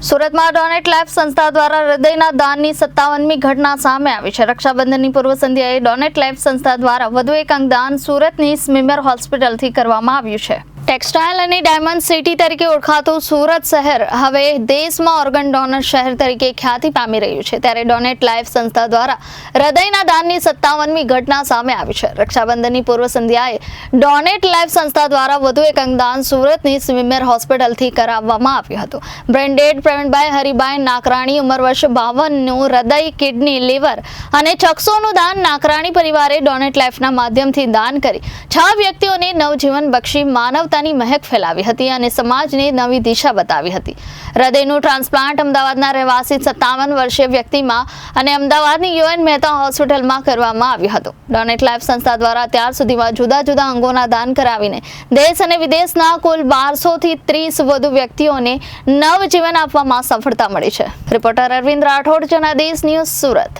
સુરતમાં donate life સંસ્થા દ્વારા હૃદયના દાનની સત્તાવનમી ઘટના સામે આવી છે. રક્ષાબંધનની પૂર્વ સંધ્યાએ ડોનેટ લાઈફ સંસ્થા દ્વારા વધુ એક અંગદાન સુરતની સ્મીમેર હોસ્પિટલથી કરવામાં આવ્યું છે. ટેક્સટાઇલ અને ડાયમંડ સિટી તરીકે ઓળખાતું સુરત શહેર હવે દેશમાં ઓર્ગન ડોનર શહેર તરીકે ખ્યાતિ પામી રહ્યું છે. ત્યારે ડોનેટ લાઈફ સંસ્થા દ્વારા હૃદયના દાનની સત્તાવનમી ઘટના સામે આવી છે. રક્ષાબંધનની પૂર્વ સંધ્યાએ ડોનેટ લાઈફ સંસ્થા દ્વારા વધુ એક અંગદાન સુરતની સ્વિમેર હોસ્પિટલથી કરાવવામાં આવ્યું હતું. બ્રેન્ડેડ પ્રવીણભાઈ હરિભાઈ નાકરાણી ઉંમર વર્ષ બાવનનું હૃદય કિડની લીવર અને ચક્ષોનું દાન નાકરાણી પરિવારે ડોનેટ લાઈફના માધ્યમથી દાન કરી. છ વ્યક્તિઓને નવજીવન બક્ષી માનવતાની મહેક ફેલાવી હતી અને સમાજને નવી દિશા બતાવી હતી. હૃદયનું ટ્રાન્સપ્લાન્ટ અમદાવાદના રહેવાસી સત્તાવન વર્ષીય વ્યક્તિમાં અને અમદાવાદની યુએન મહેતા હોસ્પિટલમાં કરવામાં આવ્યું હતું. ડોનેટ લાઈફ સંસ્થા દ્વારા અત્યાર સુધીમાં જુદા જુદા અંગોના દાન કરાવીને દેશ અને વિદેશના કુલ બારસોથી ત્રીસ વધુ વ્યક્તિઓને નવજીવન આપવામાં સફળતા મળી છે. Reporter Arvind Rathod, Janadesh news Surat.